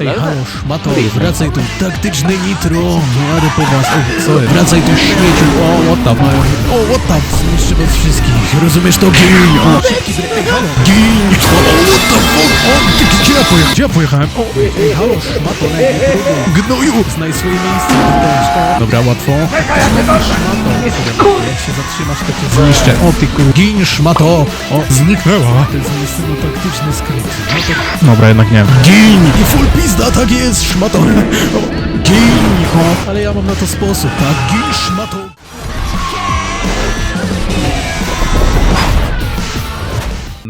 Ej, halo, szmato, wracaj tu, taktyczny nitro, jadę po was, co jest? Wracaj tu, śmieciu, o, what the fuck, o, what the fuck, zniszczy was wszystkich, rozumiesz to, gin, o, gin, o, what the fuck, o, ty, gdzie ja pojechałem, gdzie ja pojechałem, o, ej, ej, halo, szmato, ej, ej, gnoju, znaj swoje miejsce, też, o, dobra, łatwo, jak się zatrzymasz, to cię zniszczę, o, ty kur, gin, szmato, o, zniknęła, to jest niestety taktyczny no to Dobra, jednak nie. Gin! I full pizda, tak jest, szmato! Gin! Ale ja mam na to sposób, tak? Gin, szmato!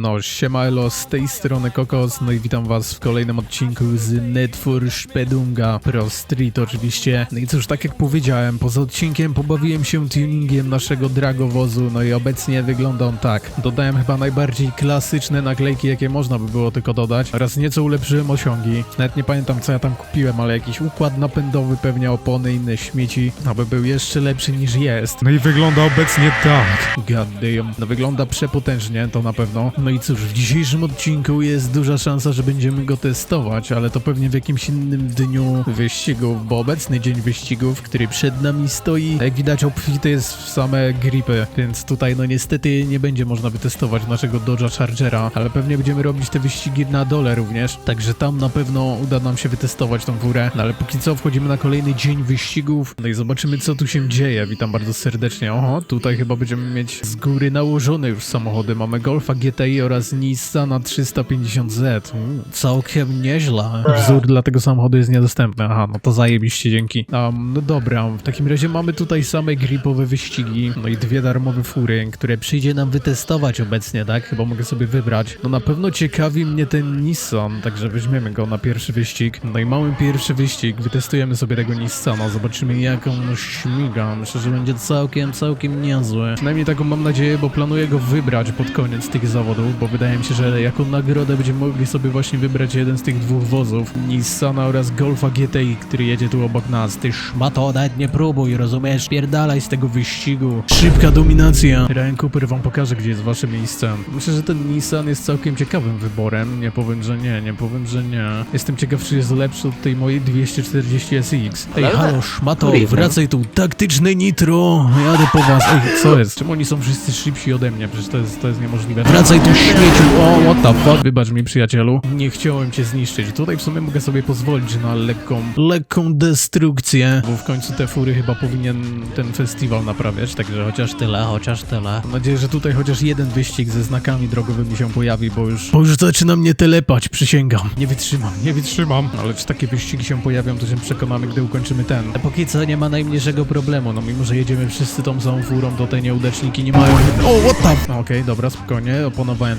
No, siema elo, z tej strony Kokos, no i witam was w kolejnym odcinku z Net for Spedunga Pro Street oczywiście. No i cóż, tak jak powiedziałem, poza odcinkiem pobawiłem się tuningiem naszego dragowozu, no i obecnie wygląda on tak. Dodałem chyba najbardziej klasyczne naklejki, jakie można by było tylko dodać, oraz nieco ulepszyłem osiągi. Nawet nie pamiętam co ja tam kupiłem, ale jakiś układ napędowy, pewnie opony, inne śmieci, aby był jeszcze lepszy niż jest. No i wygląda obecnie tak. God damn. No wygląda przepotężnie, to na pewno. No cóż, w dzisiejszym odcinku jest duża szansa, że będziemy go testować, ale to pewnie w jakimś innym dniu wyścigów, bo obecny dzień wyścigów, który przed nami stoi, jak widać obfity jest w same gripy, więc tutaj no niestety nie będzie można wytestować naszego Dodge'a Chargera, ale pewnie będziemy robić te wyścigi na dole również, także tam na pewno uda nam się wytestować tą furę, no ale póki co wchodzimy na kolejny dzień wyścigów, no i zobaczymy co tu się dzieje, witam bardzo serdecznie, oho, tutaj chyba będziemy mieć z góry nałożone już samochody, mamy Golfa GTI oraz Nissana 350Z, Uuu, całkiem nieźle, wzór dla tego samochodu jest niedostępny, aha, no to zajebiście, dzięki. Um, no dobra, w takim razie mamy tutaj same gripowe wyścigi, no i dwie darmowe fury, które przyjdzie nam wytestować obecnie, tak? Chyba mogę sobie wybrać. No na pewno ciekawi mnie ten Nissan, także weźmiemy go na pierwszy wyścig. No i mamy pierwszy wyścig, wytestujemy sobie tego Nissana, zobaczymy jak on śmiga. Myślę, że będzie całkiem, całkiem niezły. Przynajmniej taką mam nadzieję, bo planuję go wybrać pod koniec tych zawodów, bo wydaje mi się, że jako nagrodę będziemy mogli sobie właśnie wybrać jeden z tych dwóch wozów. Nissana oraz Golfa GTI, który jedzie tu obok nas. Ty szmato, nawet nie próbuj, rozumiesz? Pierdalaj z tego wyścigu. Szybka dominacja. Ryan Cooper wam pokaże, gdzie jest wasze miejsce. Myślę, że ten Nissan jest całkiem ciekawym wyborem. Nie powiem, że nie, nie powiem, że nie. Jestem ciekaw, czy jest lepszy od tej mojej 240 SX. Ej, halo, szmato, wracaj tu. Taktyczne nitro. Jadę po was. Ej, co jest? Czemu oni są wszyscy szybsi ode mnie? Przecież to jest, to jest niemożliwe. Wracaj tu, śmieciu. O, what the fuck? Wybacz mi, przyjacielu. Nie chciałem cię zniszczyć. Tutaj w sumie mogę sobie pozwolić na lekką, lekką destrukcję. Bo w końcu te fury chyba powinien ten festiwal naprawiać. Także chociaż tyle, chociaż tyle. Mam nadzieję, że tutaj chociaż jeden wyścig ze znakami drogowymi się pojawi, bo już, bo już zaczyna mnie telepać, przysięgam. Nie wytrzymam, nie wytrzymam. Ale czy takie wyścigi się pojawią, to się przekonamy, gdy ukończymy ten. A póki co nie ma najmniejszego problemu. No mimo, że jedziemy wszyscy tą samą furą, to te nieudaczniki nie mają... O, what the... No, Okej, dobra, spokojnie,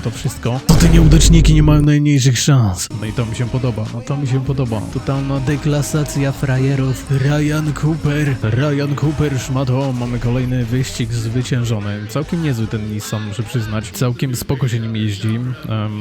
to wszystko. To te nieudaczniki nie mają najmniejszych szans. No i to mi się podoba, no to mi się podoba. Totalna deklasacja frajerów. Ryan Cooper. Ryan Cooper, szmato. Mamy kolejny wyścig zwyciężony. Całkiem niezły ten Nissan, muszę przyznać. Całkiem spoko się nim jeździ.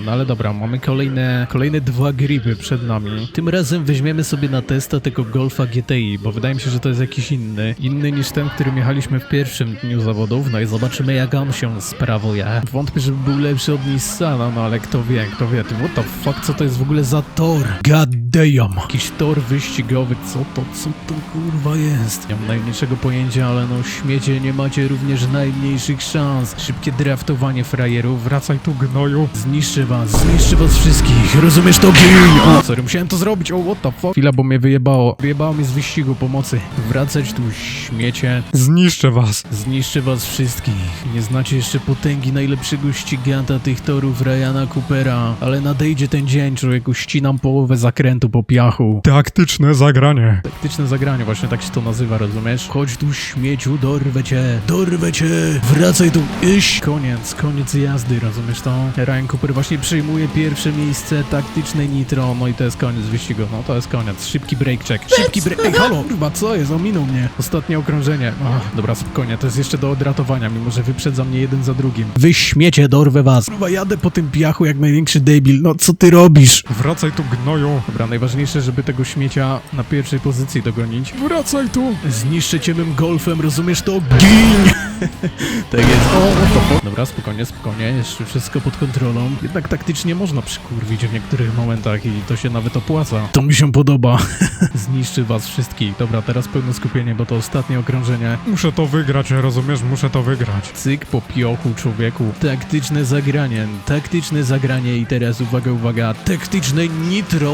No ale dobra, mamy kolejne, kolejne dwa gripy przed nami. Tym razem weźmiemy sobie na testa tego Golfa GTI, bo wydaje mi się, że to jest jakiś inny. Inny niż ten, którym jechaliśmy w pierwszym dniu zawodów. No i zobaczymy, jak on się sprawuje. Wątpię, żeby był lepszy od Nissana, no ale kto wie, kto wie. Ty, what the fuck, co to jest w ogóle za tor? God damn. Jakiś tor wyścigowy, co to, co to kurwa jest? Nie mam najmniejszego pojęcia, ale no śmiecie, nie macie również najmniejszych szans. Szybkie draftowanie frajerów, wracaj tu gnoju. Zniszczy was, zniszczy was wszystkich, rozumiesz to, gin? O, sorry, musiałem to zrobić, o what the fuck? Chwila, bo mnie wyjebało. Wyjebało mnie z wyścigu pomocy. Wracać tu, śmiecie. Zniszczę was. Zniszczy was wszystkich. Nie znacie jeszcze potęgi najlepszego ściganta tych torów Ryana Coopera, ale nadejdzie ten dzień, człowieku, ścinam połowę zakrętu po piachu. Taktyczne zagranie. Taktyczne zagranie, właśnie tak się to nazywa, rozumiesz? Chodź tu, śmieciu, dorwę cię, dorwę cię, wracaj tu, iść. Koniec, koniec jazdy, rozumiesz to? Ryan Cooper właśnie przejmuje pierwsze miejsce, taktyczne nitro, no i to jest koniec wyścigu, no to jest koniec. Szybki break check, szybki break, ej, halo, kurwa, co jest, ominął mnie. Ostatnie okrążenie, Ach, dobra, spokojnie, to jest jeszcze do odratowania, mimo że wyprzedza mnie jeden za drugim. Wy śmiecie, dorwę was. Kurwa, jadę po tym piachu jak największy debil, no co ty robisz? Wracaj tu gnoju. Dobra, Najważniejsze, żeby tego śmiecia na pierwszej pozycji dogonić. Wracaj tu! Zniszczę cię mym golfem, rozumiesz to? Gin! tak jest. O, o. Dobra, spokojnie, spokojnie, jeszcze wszystko pod kontrolą. Jednak taktycznie można przykurwić w niektórych momentach i to się nawet opłaca. To mi się podoba. Zniszczy was wszystkich. Dobra, teraz pełne skupienie, bo to ostatnie okrążenie. Muszę to wygrać, rozumiesz? Muszę to wygrać. Cyk po piochu, człowieku. Taktyczne zagranie, taktyczne zagranie i teraz uwaga, uwaga, taktyczne nitro,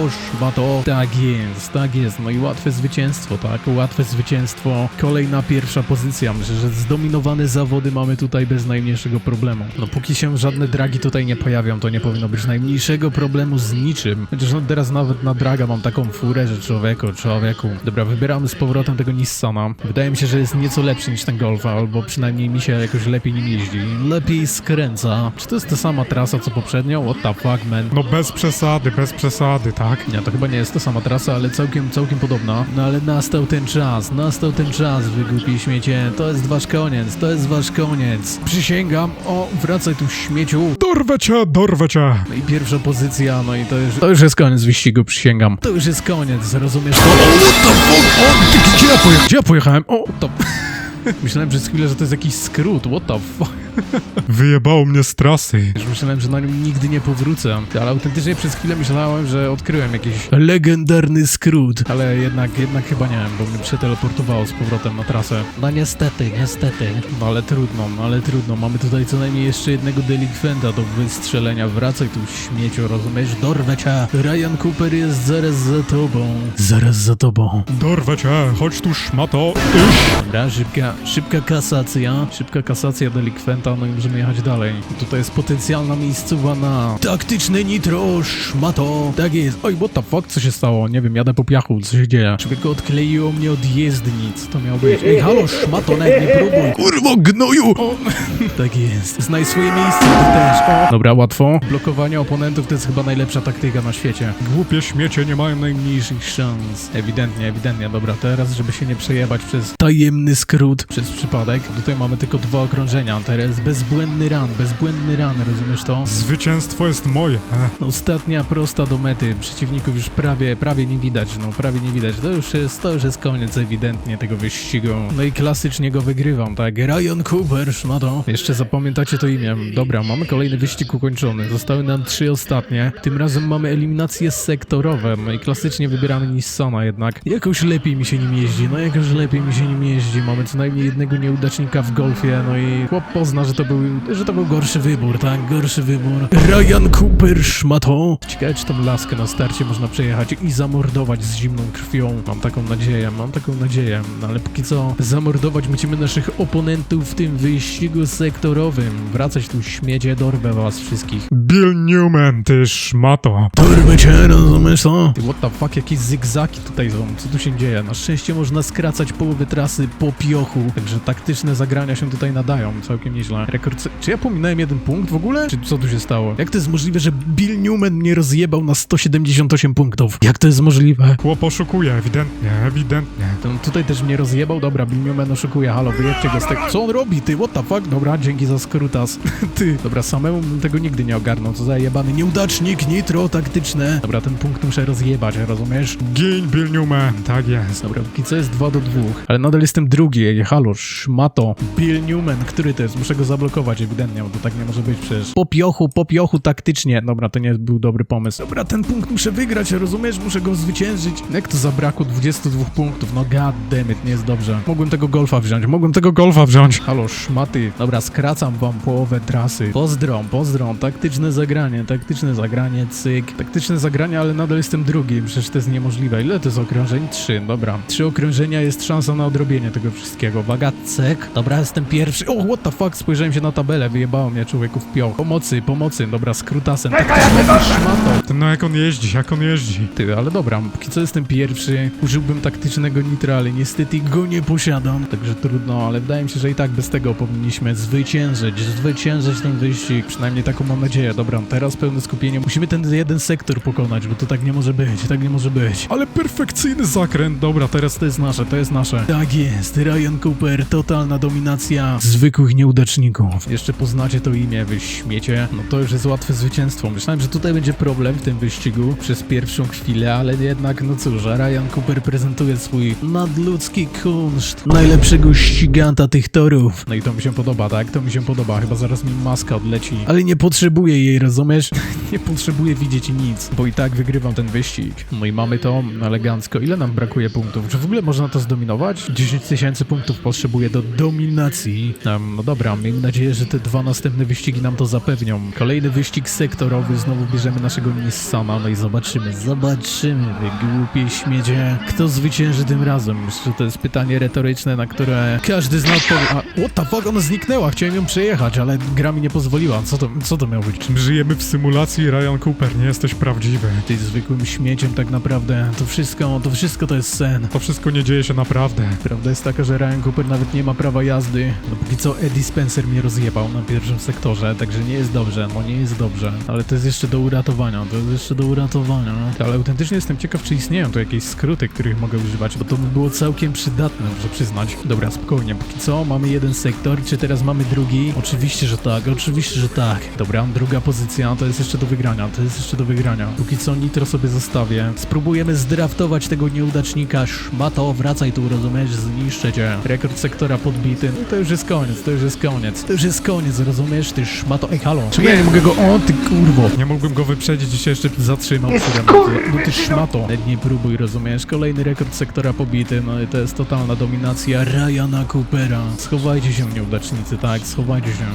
szmato. Tak jest, tak jest, no i łatwe zwycięstwo, tak, łatwe zwycięstwo. Kolejna pierwsza pozycja, myślę, że zdominowane zawody mamy tutaj bez najmniejszego problemu. No póki się żadne dragi tutaj nie pojawią, to nie powinno być najmniejszego problemu z niczym. Chociaż no teraz nawet na draga mam taką furę, że człowieku, człowieku. Dobra, wybieramy z powrotem tego Nissana. Wydaje mi się, że jest nieco lepszy niż ten Golfa, albo przynajmniej mi się jakoś lepiej nim jeździ. Lepiej skręca. Czy to jest ta sama trasa co poprzednio? What the fuck, man? No bez przesady, bez przesady, tak? Nie, to chyba nie jest ta sama trasa, ale całkiem, całkiem podobna. No ale nastał ten czas, nastał ten czas, wy głupi śmiecie. To jest wasz koniec, to jest wasz koniec. Przysięgam, o, wracaj tu śmieciu. Dorwę cię, dorwę cię! No i pierwsza pozycja, no i to już, to już jest koniec wyścigu, przysięgam. To już jest koniec, rozumiesz to? O, what the fuck? O, gdzie ja pojechałem? Gdzie ja pojechałem? O, to... Myślałem przez chwilę, że to jest jakiś skrót, what the fuck? Wyjebało mnie z trasy. Już myślałem, że na nim nigdy nie powrócę, ale autentycznie przez chwilę myślałem, że odkryłem jakiś legendarny skrót, ale jednak, jednak chyba nie, bo mnie przeteleportowało z powrotem na trasę. No niestety, niestety. No ale trudno, no ale trudno, mamy tutaj co najmniej jeszcze jednego delikwenta do wystrzelenia, wracaj tu śmieciu, rozumiesz? Dorwę cię! Ryan Cooper jest zaraz za tobą. Zaraz za tobą. Dorwę cię, chodź tu szmato. Iś! Dobra, szybka, szybka kasacja, szybka kasacja delikwenta, no i możemy jechać dalej. Tutaj jest potencjalna miejscowa na taktyczne nitro, szmato. Tak jest. Oj, what the fuck, co się stało? Nie wiem, jadę po piachu, co się dzieje? Człowieku odkleiło mnie od jezdni, co to miało być? Ej, halo, szmato, nawet nie próbuj. Kurwo, gnoju! O. tak jest. Znaj swoje miejsce, ty też. O. Dobra, łatwo. Blokowanie oponentów to jest chyba najlepsza taktyka na świecie. Głupie śmiecie nie mają naj... Najmniejszych szans. Ewidentnie, ewidentnie. Dobra, teraz, żeby się nie przejebać przez tajemny skrót, przez przypadek. Tutaj mamy tylko dwa okrążenia. Teraz bezbłędny run, bezbłędny run, rozumiesz to? Zwycięstwo jest moje. E. Ostatnia prosta do mety. Przeciwników już prawie, prawie nie widać, no prawie nie widać. To już jest, to już jest koniec ewidentnie tego wyścigu. No i klasycznie go wygrywam, tak? Ryan Cooper, szmato. Jeszcze zapamiętacie to imię. Dobra, mamy kolejny wyścig ukończony. Zostały nam trzy ostatnie. Tym razem mamy eliminacje sektorowe. No i klasycznie wybieramy Nissana jednak. Jakoś lepiej mi się nim jeździ, no jakoś lepiej mi się nim jeździ. Mamy co najmniej jednego nieudacznika w golfie, no i chłop pozna, że to był, że to był gorszy wybór, tak? Gorszy wybór. Ryan Cooper, szmato. Ciekawe, czy tą laskę na starcie można przejechać i zamordować z zimną krwią. Mam taką nadzieję, mam taką nadzieję. No ale póki co zamordować musimy naszych oponentów w tym wyścigu sektorowym. Wracać tu śmiecie, dorwę was wszystkich. Bill Newman, ty szmato. Dorwę cię, rozumiesz to? Ty, what the fuck, jakieś zygzaki tutaj są, co tu się dzieje? Na szczęście można skracać połowę trasy po piochu, także taktyczne zagrania się tutaj nadają, całkiem nieźle. Rekord, czy ja pominąłem jeden punkt w ogóle? Czy co tu się stało? Jak to jest możliwe, że Bill Newman mnie rozjebał na 178 punktów? Jak to jest możliwe? Chłop oszukuje, ewidentnie, ewidentnie. To tutaj też mnie rozjebał? Dobra, Bill Newman oszukuje, halo, wyjedźcie go z tego. Co on robi, ty? What the fuck? Dobra, dzięki za skrutas. ty, dobra, samemu bym tego nigdy nie ogarnął, co za jebany nieudacznik, nitro taktyczne. Dobra, ten punkt muszę rozjebać, rozumiesz? Gin Bill Newman, tak jest. Dobra, póki co jest 2 do 2, ale nadal jestem drugi, halo, szmato. Bill Newman, który to jest? Muszę go zablokować ewidentnie, bo to tak nie może być przecież. Po piochu, po piochu taktycznie. Dobra, to nie był dobry pomysł. Dobra, ten punkt muszę wygrać, rozumiesz? Muszę go zwyciężyć. Jak to zabrakło 22 punktów? No god damn it, nie jest dobrze. Mogłem tego golfa wziąć, mogłem tego golfa wziąć. Halo, szmaty. Dobra, skracam wam połowę trasy. Pozdrom, pozdrom, taktyczne zagranie, taktyczne zagranie, cyk. Taktyczne zagranie, ale nadal jestem drugi, przecież to jest niemożliwe. Ile to jest okrążeń? Trzy, dobra. Trzy okrążenia jest szansa na odrobienie tego wszystkiego. Uwaga, cyk. Dobra, jestem pierwszy. O, what the fuck, spojrzałem się na tabelę, wyjebało mnie człowieku w pioch. Pomocy, pomocy, dobra, skrótasem. Taktyczne szmato. Ty, No jak on jeździ, jak on jeździ. Ty, ale dobra, póki co jestem pierwszy, użyłbym taktycznego nitra, ale niestety go nie posiadam, także trudno, ale wydaje mi się, że i tak bez tego powinniśmy zwyciężyć, zwyciężyć ten wyścig, przynajmniej taką mam nadzieję. Dobra, teraz pełne skupienie, musimy ten jeden sektor pokonać, bo to tak nie może być, tak nie może być. Ale perfekcyjny zakręt, dobra, teraz To jest nasze, to jest nasze. Tak jest, Ryan Cooper, totalna dominacja zwykłych nieudaczników. Nieudaczników. Jeszcze poznacie to imię, wy śmiecie. No to już jest łatwe zwycięstwo. Myślałem, że tutaj będzie problem w tym wyścigu przez pierwszą chwilę, ale jednak, no cóż, Ryan Cooper prezentuje swój nadludzki kunszt najlepszego ściganta tych torów. No i to mi się podoba, tak? To mi się podoba. Chyba zaraz mi maska odleci. Ale nie potrzebuję jej, rozumiesz? nie potrzebuję widzieć nic, bo i tak wygrywam ten wyścig. No i mamy to elegancko. Ile nam brakuje punktów? Czy w ogóle można to zdominować? 10 tysięcy punktów potrzebuję do dominacji. Um, no dobra, miejmy nadzieję, że te dwa następne wyścigi nam to zapewnią. Kolejny wyścig sektorowy, znowu bierzemy naszego Nissana, no i zobaczymy, zobaczymy, wy głupie śmiecie, kto zwycięży tym razem. Myślę, że to jest pytanie retoryczne, na które każdy z nas powie... A, what the fuck, ona zniknęła, chciałem ją przejechać, ale gra mi nie pozwoliła. Co to, co to miało być? Żyjemy w symulacji, Ryan Cooper, nie jesteś prawdziwy. Ty zwykłym śmieciem tak naprawdę, to wszystko, to wszystko to jest sen. To wszystko nie dzieje się naprawdę. Prawda jest taka, że Ryan Cooper nawet nie ma prawa jazdy. No póki co Eddie Spencer mnie rozjebał na pierwszym sektorze, także nie jest dobrze, no nie jest dobrze. Ale to jest jeszcze do uratowania, to jest jeszcze do uratowania. Ale autentycznie jestem ciekaw, czy istnieją tu jakieś skróty, których mogę używać, bo to by było całkiem przydatne, muszę przyznać. Dobra, spokojnie, póki co mamy jeden sektor, czy teraz mamy drugi? Oczywiście, że tak, oczywiście, że tak. Dobra, druga pozycja, to jest jeszcze do wygrania, to jest jeszcze do wygrania. Póki co nitro sobie zostawię. Spróbujemy zdraftować tego nieudacznika, szmato, wracaj tu, rozumiesz, zniszczę cię. Rekord sektora podbity, no to już jest koniec, to już jest koniec. To już jest koniec, rozumiesz, ty szmato, ej halo. Czemu ja nie mogę go, o ty kurwo. Nie mógłbym go wyprzedzić i się jeszcze... Zatrzymał przede mną, no ty szmato. Nie próbuj, rozumiesz, kolejny rekord sektora pobity, no i to jest totalna dominacja Ryana Coopera. Schowajcie się nieudacznicy, tak, schowajcie się.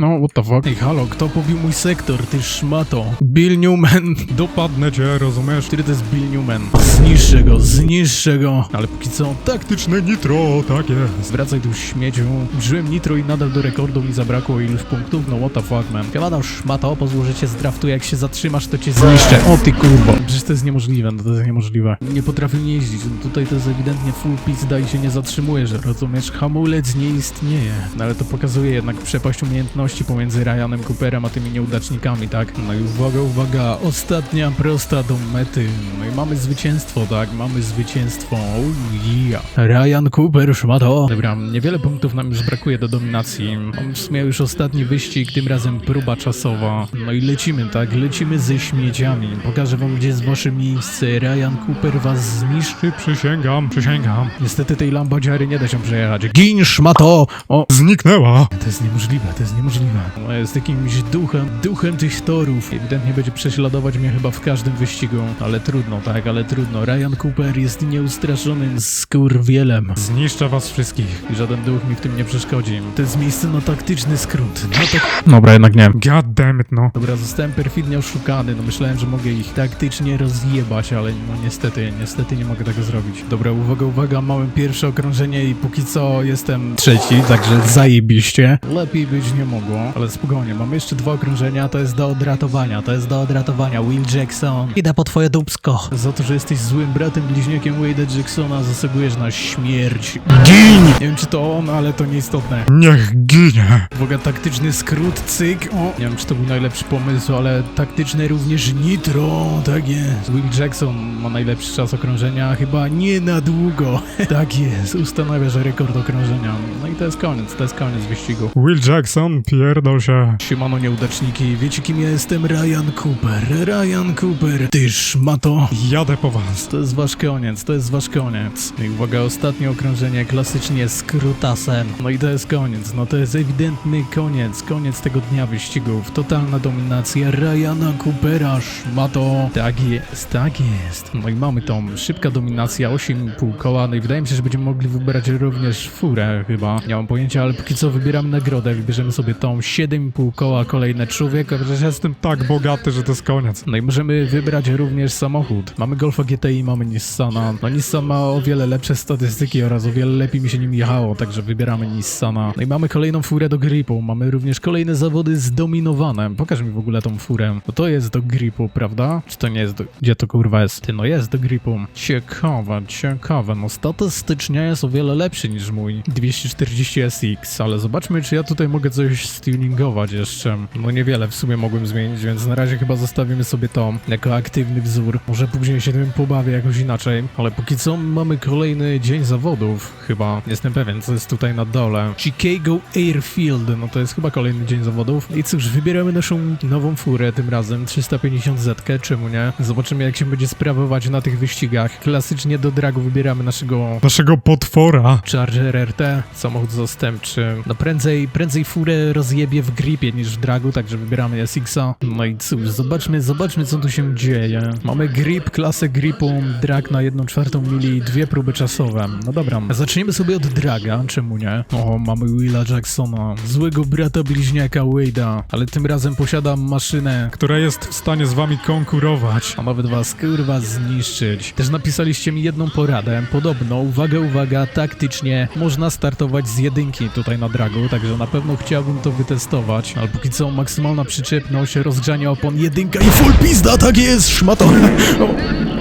No, what the fuck? Ej halo, kto pobił mój sektor, ty szmato. Bill Newman. Dopadnę cię, rozumiesz? Który to jest Bill Newman? Zniszczę go, zniszczę go. Ale póki co, tak, Taktyczne nitro, tak jest. Wracaj tu śmieciu. Użyłem nitro i nadal do rekordu mi zabrakło iluś punktów, no what the fuck man. Siemano szmato, pozwól, że cię zdraftuję, jak się zatrzymasz, to cię zniszczę. O ty kurwo. Przecież to jest niemożliwe, no to jest niemożliwe. Nie potrafię jeździć, no tutaj to jest ewidentnie full pizda i się nie zatrzymuje, że rozumiesz, hamulec nie istnieje. No ale to pokazuje jednak przepaść umiejętności pomiędzy Ryanem Cooperem a tymi nieudacznikami, tak? No i uwaga, uwaga, ostatnia prosta do mety. No i mamy zwycięstwo, tak? Mamy zwycięstwo. Oh yeah. Ryan Cooper, szmato. Dobra, niewiele punktów nam już brakuje do dominacji. Mam w sumie już ostatni wyścig, tym razem próba czasowa. No i lecimy, tak? Lecimy ze śmieciami. Pokażę wam, gdzie jest wasze miejsce. Ryan Cooper was zniszczy. Przysięgam, przysięgam. Niestety tej lambadziary nie da się przejechać. Gin, szmato! O, Zniknęła. to jest niemożliwe, to jest niemożliwe. No, jest jakimś duchem, duchem tych torów. Ewidentnie będzie prześladować mnie chyba w każdym wyścigu. Ale trudno, tak, ale trudno. Ryan Cooper jest nieustraszonym skurwielem. Zniszczę was wszystkich. I żaden duch mi w tym nie przeszkodzi. To jest miejsce na taktyczny skrót. No tak... Dobra, jednak nie. God damn it, no. Dobra, zostałem perfidnie oszukany. No myślałem, że mogę ich taktycznie rozjebać, ale no niestety, niestety nie mogę tego zrobić. Dobra, uwaga, uwaga, mamy pierwsze okrążenie i póki co jestem trzeci, także zajebiście. Lepiej być nie mogło, ale spokojnie, mamy jeszcze dwa okrążenia, to jest do odratowania, to jest do odratowania. Will Jackson, idę po twoje dubsko. Za to, że jesteś złym bratem bliźniakiem Wade'a Jacksona, zasługujesz na śmierć. Gin! Nie wiem, czy to on, ale to nieistotne. Niech ginie. Uwaga, taktyczny skrót, cyk. O, nie wiem, czy to był najlepszy pomysł, ale taktyczne również nitro, tak jest. Will Jackson ma najlepszy czas okrążenia, chyba nie na długo. tak jest, ustanawia, że rekord okrążenia. No i to jest koniec, to jest koniec wyścigu. Will Jackson, pierdol się. Siemano nieudaczniki, wiecie kim ja jestem? Ryan Cooper, Ryan Cooper. Ty szmato. Jadę po was. To jest wasz koniec, to jest wasz koniec. I uwaga, ostatnie okrążenie klasycznie skrótasem. No i to jest koniec, no to jest ewidentny koniec, koniec tego dnia wyścigów. Totalna dominacja Ryana Coopera, szmato. Tak jest, tak jest. No i mamy tą szybka dominacja, 8,5 koła, no i wydaje mi się, że będziemy mogli wybrać również furę chyba. Nie mam pojęcia, ale póki co wybieramy nagrodę, wybierzemy sobie tą 7,5 koła, kolejne człowieka, przecież jestem Tak bogaty, że to jest koniec. no i możemy wybrać również samochód. Mamy Golfa GTI, mamy Nissana. No Nissan ma o wiele lepsze statystyki oraz o wiele lepiej mi się nim jechało, także wybieramy Nissana. No i mamy kolejną furę do gripu. Mamy również kolejne zawody zdominowane. Pokaż mi w ogóle tą furę. Bo to jest do gripu, prawda? Czy to nie jest do... Gdzie to kurwa jest? Ty, no jest do gripu. Ciekawe, ciekawe. No statystycznie jest o wiele lepszy niż mój 240 SX, ale zobaczmy, czy ja tutaj mogę coś stuningować jeszcze. No niewiele w sumie mogłem zmienić, więc na razie chyba zostawimy sobie to jako aktywny wzór. Może później się tym pobawię jakoś inaczej, ale póki co mamy kolejny dzień zawodów, chyba. Jestem pewien, co jest tutaj na dole. Chicago, Airfield. No to jest chyba kolejny dzień zawodów. I cóż, wybieramy naszą nową furę tym razem, 350 Z, czemu nie? Zobaczymy jak się będzie sprawować na tych wyścigach. Klasycznie do dragu wybieramy naszego Naszego potwora. Charger RT, samochód zastępczy. No prędzej, prędzej furę rozjebie w gripie niż w dragu, także wybieramy SX-a. No i cóż, zobaczmy, zobaczmy co tu się dzieje. Mamy grip, klasę gripu, drag na 1 czwartą mili dwie próby czasowe. No dobra, zaczniemy sobie od draga, czemu nie? O, mamy Willa Jacksona, złego brata bliźniaka Wade'a, ale tym razem posiada maszynę, Która jest w stanie z wami konkurować. a nawet was kurwa zniszczyć. Też napisaliście mi jedną poradę. Podobno, uwaga, uwaga, taktycznie można startować z jedynki tutaj na dragu, także na pewno chciałbym to wytestować. Ale póki co maksymalna przyczepność, rozgrzanie opon, jedynka i full pizda, tak jest, szmato.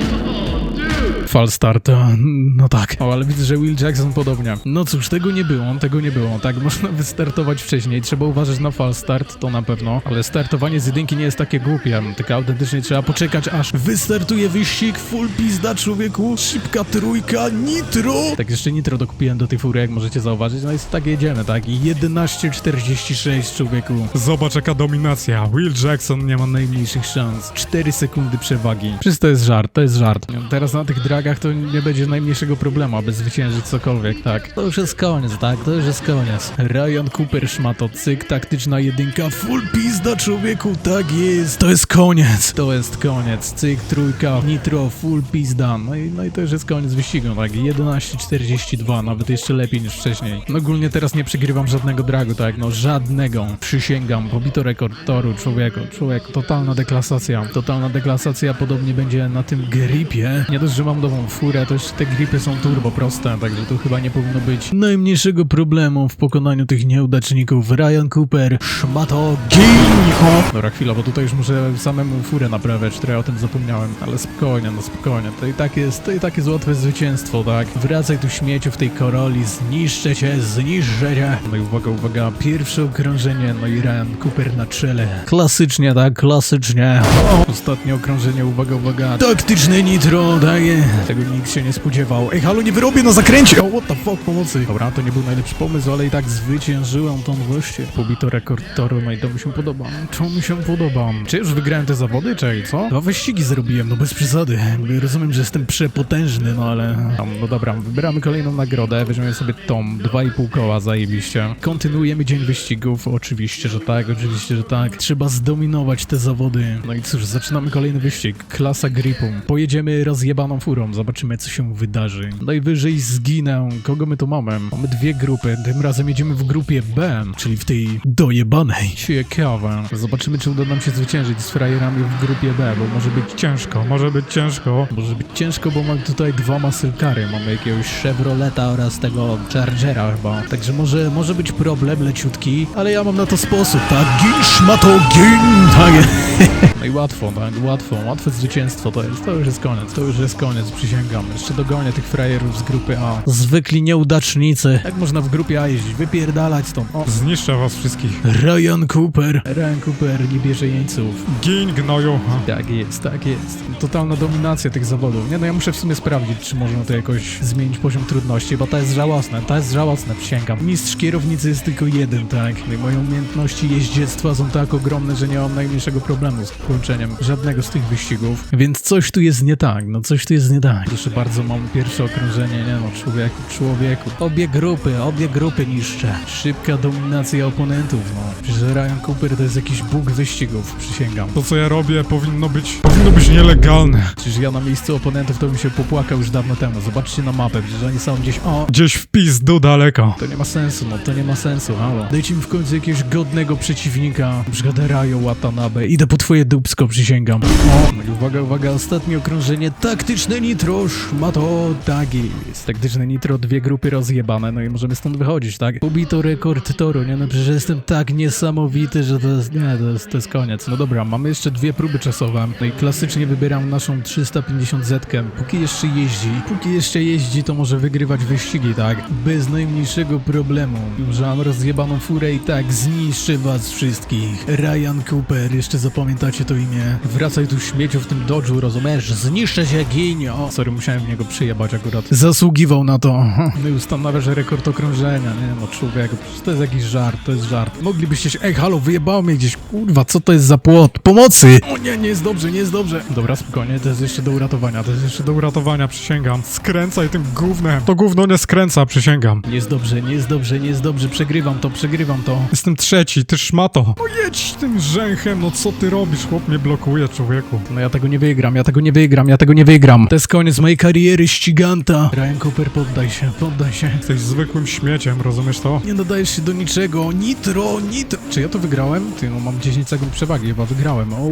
Fal start, no tak. O, ale widzę, że Will Jackson podobnie. No cóż, tego nie było, tego nie było. Tak, można wystartować wcześniej. Trzeba uważać na fal start, to na pewno. Ale startowanie z jedynki nie jest takie głupie. Tylko autentycznie trzeba poczekać, aż wystartuje wyścig full pizda, człowieku. Szybka trójka, nitro. Tak, jeszcze nitro dokupiłem do tej fury, jak możecie zauważyć. No i tak jedziemy, tak. I 11.46, człowieku. Zobacz jaka dominacja. Will Jackson Nie ma najmniejszych szans. 4 sekundy przewagi. Przecież to jest żart, to jest żart. Teraz na tych dragach to nie będzie najmniejszego problemu, aby zwyciężyć cokolwiek, tak. To już jest koniec, tak, to już jest koniec. Ryan Cooper szmato, cyk, taktyczna jedynka, full pizda człowieku, tak jest. To jest koniec, to jest koniec. Cyk, trójka, nitro, full pizda. No i, no i to już jest koniec wyścigu, tak. 11.42, nawet jeszcze lepiej niż wcześniej. No ogólnie teraz nie przegrywam żadnego dragu, tak, no żadnego. Przysięgam, pobito rekord toru, człowieku, człowieku, totalna deklasacja. Totalna deklasacja podobnie będzie na tym gripie. Nie dość, że mam nową furę, to jeszcze te gripy są turbo proste, także tu chyba nie powinno być najmniejszego problemu w pokonaniu tych nieudaczników. Ryan Cooper, szmato, ginko! Dobra, chwila, bo tutaj już muszę samemu furę naprawiać, trochę o tym zapomniałem, ale spokojnie, no spokojnie, to i tak jest, to i tak jest łatwe zwycięstwo, tak? Wracaj tu śmieciu w tej koroli, zniszczę cię, zniszczę cię! No i uwaga, uwaga, pierwsze okrążenie, no i Ryan Cooper na czele. Klasycznie, tak, klasycznie. Ostatnie okrążenie, uwaga, uwaga. Taktyczne nitro, daje. Tego nikt się nie spodziewał. Ej, halo, nie wyrobię na zakręcie! O, what the fuck, pomocy. Dobra, to nie był najlepszy pomysł, ale i tak zwyciężyłem tą wyścig. Pobito rekord toru, no i to mi się podoba. To mi się podoba. Czy już wygrałem te zawody, czy co? Dwa wyścigi zrobiłem, no bez przesady. Rozumiem, że jestem przepotężny, no ale... Tam, no dobra, wybieramy kolejną nagrodę, weźmiemy sobie tą, dwa i pół koła, zajebiście. Kontynuujemy dzień wyścigów, oczywiście, że tak, oczywiście, że tak. Trzeba zdominować te zawody. No i cóż, zaczynamy kolejny wyścig. Klasa gripu. Pojedziemy rozjebaną furą, zobaczymy co się wydarzy. Najwyżej zginę. Kogo my tu mamy? Mamy dwie grupy, tym razem jedziemy w grupie B, czyli w tej dojebanej. Ciekawe. Zobaczymy, czy uda nam się zwyciężyć z frajerami w grupie B, bo może być Ciężko, może być ciężko. może być ciężko, bo mamy tutaj dwa masylkary. Mamy jakiegoś Chevroleta oraz tego Chargera chyba. Także może, może być problem leciutki, ale ja mam na to sposób, tak? Gin szmato, gin! Tak No i łatwo, tak? Łatwo. Łatwe zwycięstwo to jest. To już jest koniec. To już jest koniec, przysięgam. Jeszcze dogonię tych frajerów z grupy A. Zwykli nieudacznicy. Jak można w grupie A jeździć? Wypierdalać stąd. O, Zniszczę was wszystkich. Ryan Cooper. Ryan Cooper nie bierze jeńców. Gin gnoju. Tak jest, tak jest. Totalna dominacja tych zawodów. Nie no, ja muszę w sumie sprawdzić, czy można to jakoś zmienić poziom trudności, bo to jest żałosne, to jest żałosne, przysięgam. Mistrz kierownicy jest tylko jeden, tak? No i moje umiejętności jeździectwa są tak ogromne, że nie mam najmniejszego problemu z kończeniem żadnego z tych wyścigów. Więc coś tu jest nie tak, no coś tu jest nie tak. Proszę bardzo, mam pierwsze okrążenie, nie no, człowieku, człowieku. Obie grupy, obie grupy niszczę. Szybka dominacja oponentów, no. Przecież Ryan Cooper to jest jakiś bóg wyścigów, przysięgam. To co ja robię powinno być, powinno być nielegalne. Przecież ja na miejscu oponentów to bym się popłakał już dawno temu. Zobaczcie na mapę, przecież oni są gdzieś... O, Gdzieś w pizdu daleko. to nie ma sensu, no to nie ma sensu, halo. Dajcie mi w końcu jakiegoś godnego przeciwnika. Na przykład Rayo Watanabe. Idę po twoje dupsko, przysięgam. O, i uwaga, uwaga, ostatnie okrążenie. Taktyczne nitro, szmato, jest. Taktyczne nitro, dwie grupy rozjebane, no i możemy stąd wychodzić, tak? Pobito rekord toru, nie no, przecież jestem tak niesamowity, że to jest, nie, to jest, to jest koniec. No dobra, mamy jeszcze dwie próby czasowe. No i klasycznie wybieram naszą 350 zetkę. Póki jeszcze jeździ, póki jeszcze jeździ, to może wygrywać wyścigi, tak? Bez najmniejszego problemu. Że mam rozjebaną furę i tak zniszczę was wszystkich. Ryan Cooper, jeszcze zapamiętacie to imię. Wracaj tu śmieciu w tym dodżu, rozumiesz? Zniszczę się, gin! O, sorry, musiałem w niego przyjebać akurat. Zasługiwał na to. No i ustanawiasz rekord okrążenia, nie no człowieku, przecież to jest jakiś żart, to jest żart. Moglibyście się, ej halo, wyjebało mnie gdzieś, kurwa, co to jest za płot? Pomocy! O nie, nie jest dobrze, nie jest dobrze. Dobra, spokojnie, to jest jeszcze do uratowania, to jest jeszcze Do uratowania, przysięgam. Skręcaj tym gównem. To gówno nie skręca, przysięgam. Nie jest dobrze, nie jest dobrze, nie jest dobrze, przegrywam to, przegrywam to. Jestem trzeci, ty szmato. No jedź tym rzęchem, no co ty robisz? Chłop mnie blokuje, człowieku. No ja tego nie wygram, ja tego nie wygram, ja tego nie wygram. To jest koniec mojej kariery ściganta. Ryan Cooper, poddaj się, poddaj się. Jesteś zwykłym śmieciem, rozumiesz to? Nie nadajesz się do niczego. Nitro, nitro. Czy ja to wygrałem? Ty, no mam 10 sekund przewagi, chyba wygrałem. Oh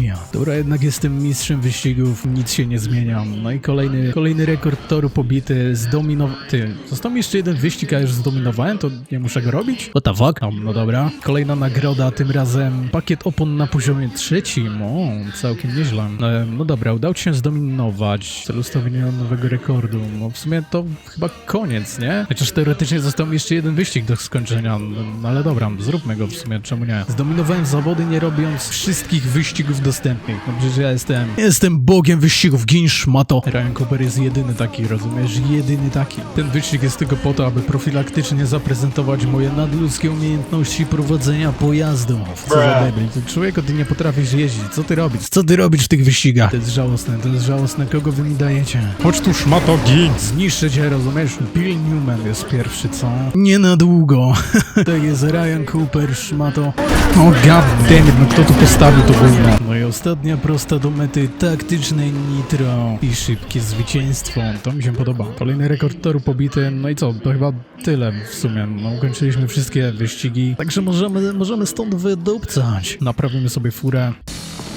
yeah. Dobra, jednak jestem mistrzem wyścigów, nic się nie zmienia. No i kolejny, kolejny rekord toru pobity, zdominow... Ty, został mi jeszcze jeden wyścig, a już zdominowałem, to nie muszę go robić? What the fuck? No, no dobra. Kolejna nagroda, tym razem pakiet opon na poziomie trzecim. O, całkiem nieźle. E, no dobra, udało ci się zdominować w celu ustawienia nowego rekordu. No w sumie to chyba koniec, nie? Chociaż teoretycznie został mi jeszcze jeden wyścig do skończenia, no, no ale dobra, zróbmy go w sumie, czemu nie? Zdominowałem zawody nie robiąc wszystkich wyścigów dostępnych. No przecież ja jestem, jestem bogiem wyścigów, gin szmato. Ryan Cooper jest jedyny taki, rozumiesz? Jedyny taki. Ten wyścig jest tylko po to, aby profilaktycznie zaprezentować moje nadludzkie umiejętności prowadzenia pojazdów. Co za debil, ty człowieku, ty nie potrafisz jeździć, co ty robisz? Co ty robisz w tych wyścigach? To jest żałosne, to jest żałosne, kogo wy mi dajecie? Chodź tu szmato, gin. Zniszczę cię, rozumiesz? Bill Newman jest pierwszy, co? Nie na długo. to jest Ryan Cooper, szmato. O god damn it, no kto tu postawił to gówno? No i ostatnia prosta do mety, taktyczne nitro i szybkie zwycięstwo. To mi się podoba. Kolejny rekord toru pobity, no i co? To chyba tyle w sumie. No ukończyliśmy wszystkie wyścigi, także możemy, możemy stąd wydupcać. Naprawimy sobie furę.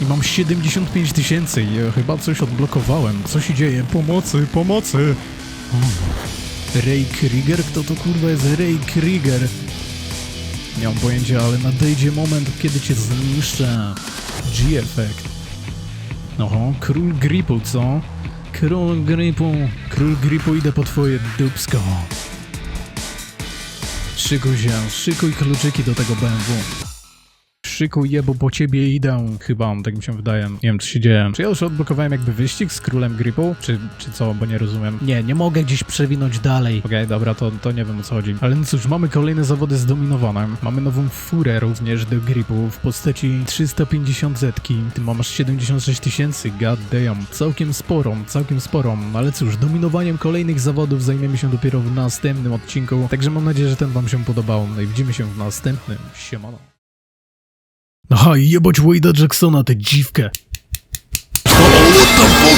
I mam 75 tysięcy i chyba coś odblokowałem. Co się dzieje? Pomocy, pomocy. Ray Krieger? Kto to kurwa jest Ray Krieger? Nie mam pojęcia, ale nadejdzie moment, kiedy cię zniszczę. G-Effect. Oho, król gripu, co? Król gripu, król gripu, idę po twoje dupsko. Szykuj się, szykuj kluczyki do tego BMW. Szykuj je, bo po ciebie idę. Chyba, tak mi się wydaje. Nie wiem, co się dzieje. Czy ja już odblokowałem jakby wyścig z królem Gripu? Czy, czy co, bo nie rozumiem. Nie, nie mogę gdzieś przewinąć dalej. Okej, dobra, to, to nie wiem o co chodzi. Ale no cóż, mamy kolejne zawody zdominowane. Mamy nową furę również do Gripu w postaci 350 zetki. Ty masz 76 tysięcy, god damn. Całkiem sporą, całkiem sporą. Ale cóż, dominowaniem kolejnych zawodów zajmiemy się dopiero w następnym odcinku. Także mam nadzieję, że ten wam się podobał. No i widzimy się w następnym. Siemano. No Aha, jebać Wade'a Jacksona, tę dziwkę.